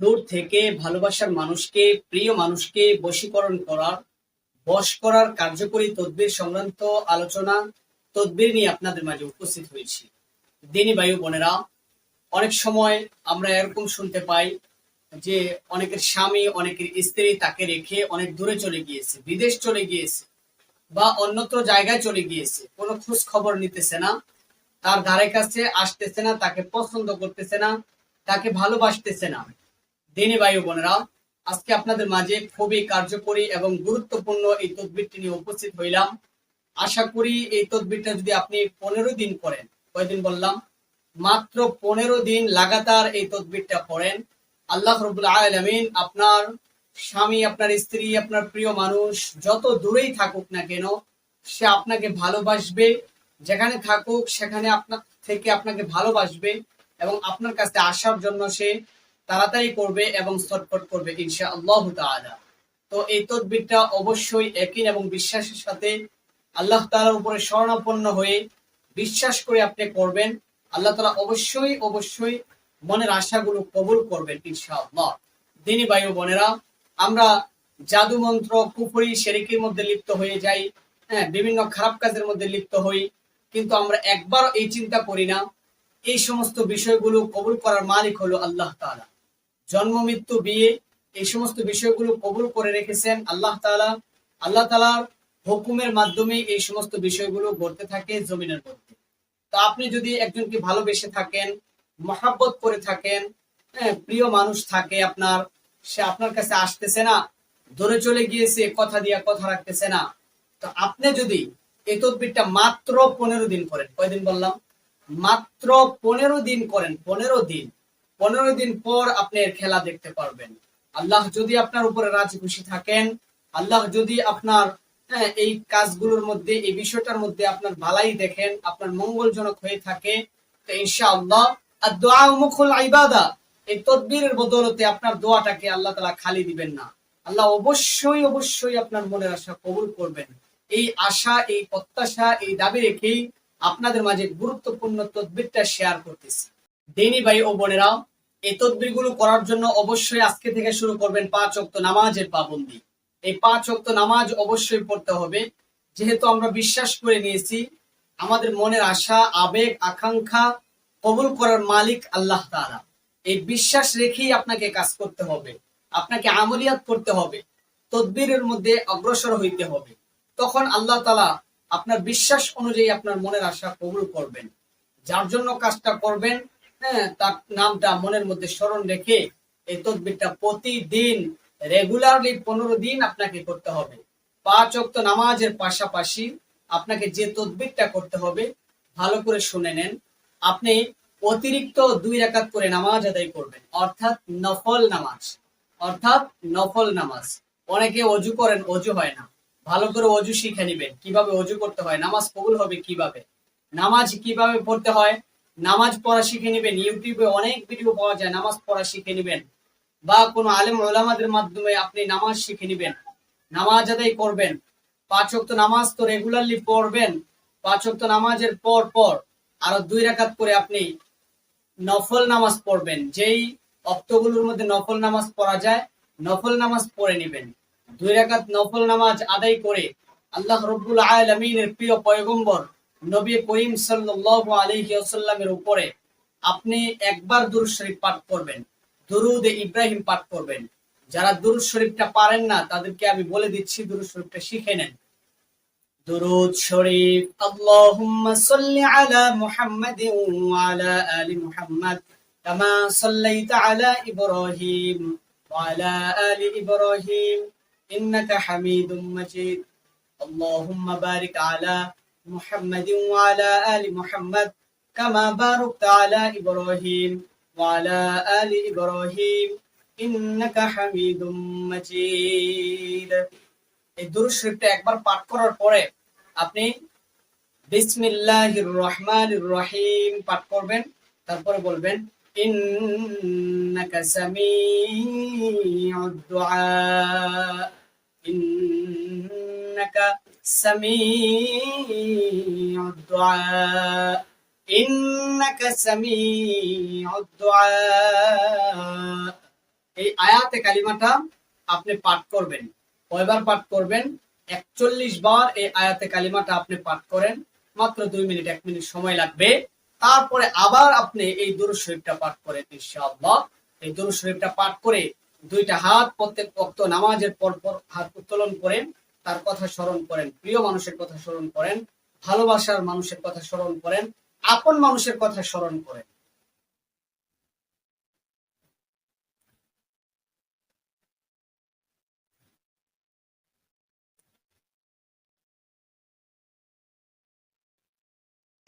দূর থেকে ভালোবাসার মানুষকে, প্রিয় মানুষকে বশীকরণ করার বশ করার কার্যকরী তদবির সংক্রান্ত আলোচনা, তদবির নিয়ে আপনাদের মাঝে উপস্থিত হয়েছি। দিনী বায়ু বোনেরা, অনেক সময় আমরা এরকম শুনতে পাই যে অনেকের স্বামী, অনেকের স্ত্রী তাকে রেখে অনেক দূরে চলে গিয়েছে, বিদেশ চলে গিয়েছে বা অন্যত্র জায়গায় চলে গিয়েছে, কোনো খোঁজ খবর নিতেছে না, তার ধারে কাছে আসতেছে না, তাকে পছন্দ করতেছে না, তাকে ভালোবাসতেছে না। দিনী বায়ু বোনেরা, আজকে আপনাদের মাঝে খুবই কার্যকরী এবং গুরুত্বপূর্ণ এই তদবিরটি নিয়ে উপস্থিত হইলাম। আশা করি এই তদবিরটা যদি আপনি পনেরো দিন করেন, কয়দিন বললাম? মাত্র পনেরো দিন লাগাতার এই তদবিরটা করেন আল্লাহ রবুল আলমিন আপনার স্বামী, আপনার স্ত্রী, আপনার প্রিয় মানুষ যত দূরেই থাকুক না কেন, সে আপনাকে ভালোবাসবে। যেখানে থাকুক, সেখানে আপনার থেকে আপনাকে ভালোবাসবে এবং আপনার কাছে আসার জন্য সে তাড়াতাড়ি করবে এবং ছটফট করবে ইনশা আল্লাহ তো এই তদবিরটা অবশ্যই একিন এবং বিশ্বাসের সাথে আল্লাহ তাআলার উপরে শরণাপন্ন হয়ে বিশ্বাস করে আপনি করবেন। আল্লাহ তাআলা অবশ্যই অবশ্যই মনের আশাগুলো কবুল করবেন ইনশাআল্লাহ। দিনী বায়ু বোনেরা, আমরা জাদু মন্ত্র, কুফরি শেরিকের মধ্যে লিপ্ত হয়ে যাই হ্যাঁ বিভিন্ন খারাপ কাজের মধ্যে লিপ্ত হই, কিন্তু আমরা একবারও এই চিন্তা করি না। এই সমস্ত বিষয়গুলো কবুল করার মালিক হলো আল্লাহ তাআলা। জন্ম, মৃত্যু, বিয়ে, এই সমস্ত বিষয়গুলো কবুল করে রেখেছেন আল্লাহ তালা আল্লাহ তাআলার হুকুমের মাধ্যমে এই সমস্ত বিষয়গুলো ঘটতে থাকে জমিনের মধ্যে। তো আপনি যদি একজনকে ভালোবেসে থাকেন, মহাব্বত করে থাকেন হ্যাঁ প্রিয় মানুষ থাকে আপনার, সে আপনার কাছে আসতেছে না, ধরে চলে গিয়েছে, কথা দিয়া কথা রাখতেছে না, তো আপনি যদি এই তদবিরটা মাত্র পনেরো দিন করেন, কয়দিন বললাম? মাত্র পনেরো দিন করেন, পনেরো দিন। পনেরো দিন পর আপনি এর খেলা দেখতে পারবেন। আল্লাহ যদি আপনার উপরে রাজি খুশি থাকেন আল্লাহ যদি আপনার হ্যাঁ, এই কাজগুলোর মধ্যে এই বিষয়টার মধ্যে আপনার ভালাই দেখেন আপনার মঙ্গলজনক হয়ে থাকে তো ইনশাআল্লাহ আর দোয়া মুখুল ইবাদা এই তদবিরের বদলতে আপনার দোয়াটাকে আল্লাহ তালা খালি দিবেন না। আল্লাহ অবশ্যই অবশ্যই আপনার মনের আশা কবুল করবেন। এই আশা এই প্রত্যাশা এই দাবি রেখেই আপনাদের মাঝে গুরুত্বপূর্ণ তদবিরটা শেয়ার করতেছি। দেনি ভাই ও বোনেরা এই তদবিরগুলো করার জন্য অবশ্যই আজকে থেকে শুরু করবেন পাঁচ অক্ত নামাজের পাবন্দি। এই পাঁচ অক্ত নামাজ অবশ্যই পড়তে হবে। যেহেতু আমরা বিশ্বাস করে নিয়েছি, আমাদের মনের আশা, আবেগ, আকাঙ্ক্ষা কবুল করার মালিক আল্লাহ তাআলা। এই বিশ্বাস রেখেই আপনাকে কাজ করতে হবে। আপনাকে আমলিয়াত করতে হবে। তদবিরের মধ্যে অগ্রসর হইতে হবে। তখন আল্লাহ তালা আপনার বিশ্বাস অনুযায়ী আপনার মনের আশা কবুল করবেন। যার জন্য কাজটা করবেন হ্যাঁ তার নামটা মনের মধ্যে স্মরণ রেখে এই তদবিরটা প্রতিদিন রেগুলারলি পনেরো দিন আপনাকে করতে হবে। পাঁচ অক্ত নামাজের পাশাপাশি আপনাকে যে তদবিরটা করতে হবে, ভালো করে শুনে নেন। আপনি অতিরিক্ত দুই রাকাত করে নামাজ আদায় করবেন, অর্থাৎ নফল নামাজ, অর্থাৎ নফল নামাজ। অনেকে অজু করেন, অজু হয় না। ভালো করে অজু শিখে নিবেন। কীভাবে অজু করতে হয়, নামাজ কবুল হবে কীভাবে? নামাজ কীভাবে পড়তে হয়? নামাজ পড়া শিখে নিবেন, ইউটিউবে অনেক ভিডিও পাওয়া যায়, নামাজ পড়া শিখে নিবেন। বা কোনো আলেম ওলামাদের মাধ্যমে আপনি নামাজ শিখে নিবেন। নামাজ আদায় করবেন। পাঁচ ওয়াক্ত নামাজ তো রেগুলারলি পড়বেন। পাঁচ ওয়াক্ত নামাজের পর পর আরও দুই রাকাত করে আপনি নফল নামাজ পড়বেন। যেই অক্তগুলোর মধ্যে নফল নামাজ পড়া যায়, নফল নামাজ পড়ে নেবেন। দুই রাকাত নফল নামাজ আদায় করে আল্লাহ রব্বুল আলমিনের প্রিয় পয়গম্বর নবী করিম সাল্লাল্লাহু আলাইহি আসাল্লামের উপরে আপনি একবার দুরুদ শরীফ পাঠ করবেন, দুরুদ ইব্রাহিম পাঠ করবেন। যারা দুরুদ শরীফটা পারেন না, তাদেরকে আমি বলে দিচ্ছি দুরুদ শরীফটা শিখে নেন। দুরুদ শরীফ, আল্লাহুম্মা সাল্লি আলা মুহাম্মাদ ওয়া আলা আলি মুহাম্মাদ কামা সাল্লাইতা আলা ইব্রাহিম ওয়া আলা আলি ইব্রাহিম ইন্নাকা হামিদুম মাজিদ। আল্লাহুম্মা বারিক আলা محمد وعلى آل محمد كما باركت على إبراهيم وعلى آل إبراهيم إنك حميد مجيد এই দুরূদ শরীফটা একবার পাঠ করার পরে আপনি বিসমিল্লাহির রহমানির রহিম পাঠ করবেন তারপরে বলবেন ইন্নাকা সামিউদ দুআ ইন্নাকা এই আয়াতে কালিমাটা আপনি পাঠ করবেন। কয়বার পাঠ করবেন? একচল্লিশ বার এই আয়াতে কালিমাটা আপনি পাঠ করেন। মাত্র দুই মিনিট, এক মিনিট সময় লাগবে। তারপরে আবার আপনি এই দুরু শরীফটা পাঠ করেন, ইনশাআল্লাহ। এই দুরুদ শরীফটা পাঠ করে দুইটা হাত প্রত্যেক ভক্ত নামাজের পর পর হাত উত্তোলন করেন। তার কথা স্মরণ করেন, প্রিয় মানুষের কথা স্মরণ করেন, ভালোবাসার মানুষের কথা স্মরণ করেন, আপন মানুষের কথা স্মরণ করেন।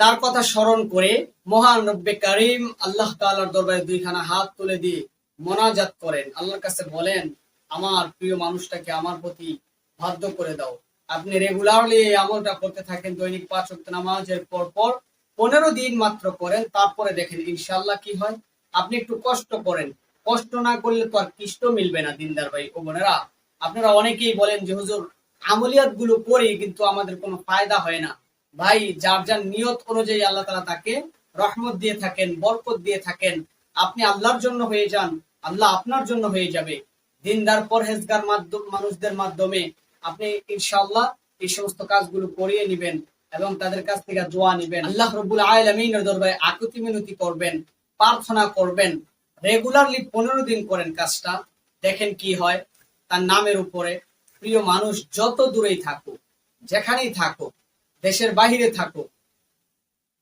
তার কথা স্মরণ করে মহান রব্বে করিম আল্লাহ তালার দরবারে দুইখানা হাত তুলে দিয়ে মোনাজাত করেন। আল্লাহর কাছে বলেন, আমার প্রিয় মানুষটাকে আমার প্রতি বাধ্য করে দাও। আপনি রেগুলারলি এই আমলটা করতে থাকেন, দৈনিক পাঁচ ওয়াক্ত নামাজের পর পর পনেরো দিন মাত্র করেন, তারপরে দেখেন ইনশাল্লাহ কি হয়। আপনি একটু কষ্ট করেন। কষ্ট না করলে তো আর কৃষ্ট মিলবে না, দিনদার ভাই ও বোনেরা। আপনারা অনেকেই বলেন যে, হুজুর আমলিয়াতগুলো করি কিন্তু আমাদের কোনো ফায়দা হয় না। ভাই, যার যার নিয়ত অনুযায়ী আল্লাহ তালা তাকে রহমত দিয়ে থাকেন, বরকত দিয়ে থাকেন। আপনি আল্লাহর জন্য হয়ে যান, আল্লাহ আপনার জন্য হয়ে যাবে। দিনদার পরহেজগার মাধ্যম, মানুষদের মাধ্যমে আপনি ইনশাআল্লাহ এই সমস্ত কাজগুলো করিয়ে নিবেন এবং তাদের কাছ থেকে দোয়া নিবেন। আল্লাহ রব্বুল আলমিনের দরবারে আকুতি মিনতি করবেন, প্রার্থনা করবেন। রেগুলারলি পনেরো দিন করেন কাজটা, দেখেন কি হয় তার নামের উপরে। প্রিয় মানুষ, যত দূরেই থাকুক, যেখানেই থাকুক, দেশের বাহিরে থাকুক,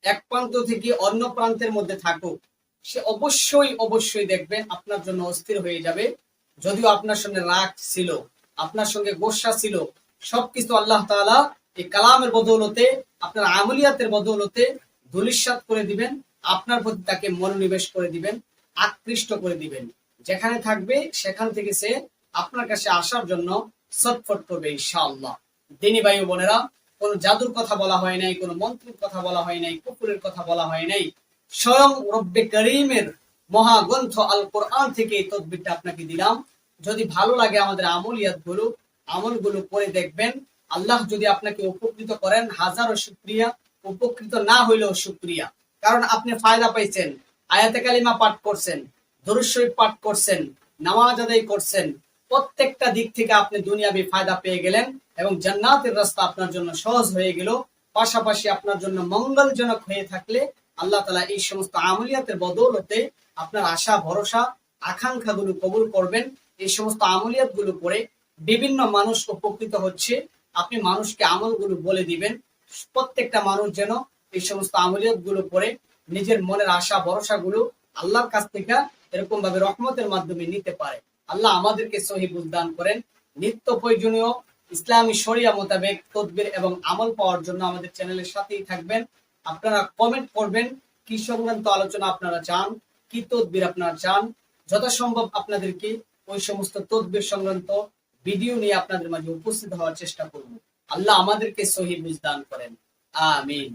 এক প্রান্ত থেকে অন্য প্রান্তের মধ্যে থাকুক, সে অবশ্যই অবশ্যই দেখবেন আপনার জন্য অস্থির হয়ে যাবে। যদিও আপনার সঙ্গে রাগ ছিল আপনার সঙ্গে গোসা ছিল, সবকিছু আল্লাহ তাআলা এই কালামের বদৌলতে, আপনার আমলিয়াতের বদৌলতে ধুলিস্বাদ করে দিবেন, আপনার প্রতি তাকে মনোনিবেশ করে দিবেন, আকৃষ্ট করে দিবেন। যেখানে থাকবে সেখান থেকে সে আপনার কাছে আসার জন্য ছটফট করবে ইনশাআল্লাহ। দিনী ভাই বোনেরা, কোন জাদুর কথা বলা হয় নাই, কোন মন্ত্রের কথা বলা হয় নাই কুকুরের কথা বলা হয় নাই। স্বয়ং রব্বে করিমের মহাগ্রন্থ আল কোরআন থেকে এই তদবিরটা আপনাকে দিলাম। যদি ভালো লাগে আমাদের আমলিয়াতগুলো আমলগুলো করে দেখবেন। আল্লাহ যদি আপনাকে উপকৃত করেন, হাজারো শুক্রিয়া। উপকৃত না হইলেও শুক্রিয়া। কারণ আপনি ফায়দা পাইছেন, আয়াতে কালিমা পাঠ করছেন, দরুদ শরীফ পাঠ করছেন, নামাজ আদায় করছেন। প্রত্যেকটা দিক থেকে আপনি দুনিয়াবি ফায়দা পেয়ে গেলেন এবং জান্নাতের রাস্তা আপনার জন্য সহজ হয়ে গেল। পাশাপাশি আপনার জন্য মঙ্গলজনক হয়ে থাকলে আল্লাহ তালা এই সমস্ত আমলিয়াতের বদৌলতে আপনার আশা, ভরসা, আকাঙ্ক্ষাগুলো কবুল করবেন। এই সমস্ত আমলিয়াতগুলো করে বিভিন্ন মানুষ উপকৃত হচ্ছে, আপনি মানুষকে আমলগুলো বলে দিবেন। প্রত্যেকটা মানুষ যেন এই সমস্ত আমলিয়াতগুলো করে নিজের মনের আশা ভরসা গুলো আল্লাহর কাছ থেকে এরকম ভাবে রহমতের মাধ্যমে নিতে পারে। আল্লাহ আমাদেরকে সহি বুঝদান করেন। নিত্য প্রয়োজনীয় ইসলামী শরিয়া মোতাবেক তদবির এবং আমল পাওয়ার জন্য আমাদের চ্যানেলের সাথেই থাকবেন। আপনারা কমেন্ট করবেন, কি সংক্রান্ত আলোচনা আপনারা চান, কি তদবির আপনারা চান, যথাসম্ভব আপনাদেরকে ওই সমস্ত তদবির সংক্রান্ত ভিডিও নিয়ে আপনাদের মাঝে উপস্থিত হওয়ার চেষ্টা করব। আল্লাহ আমাদেরকে সহি বুঝদান করেন। আমিন।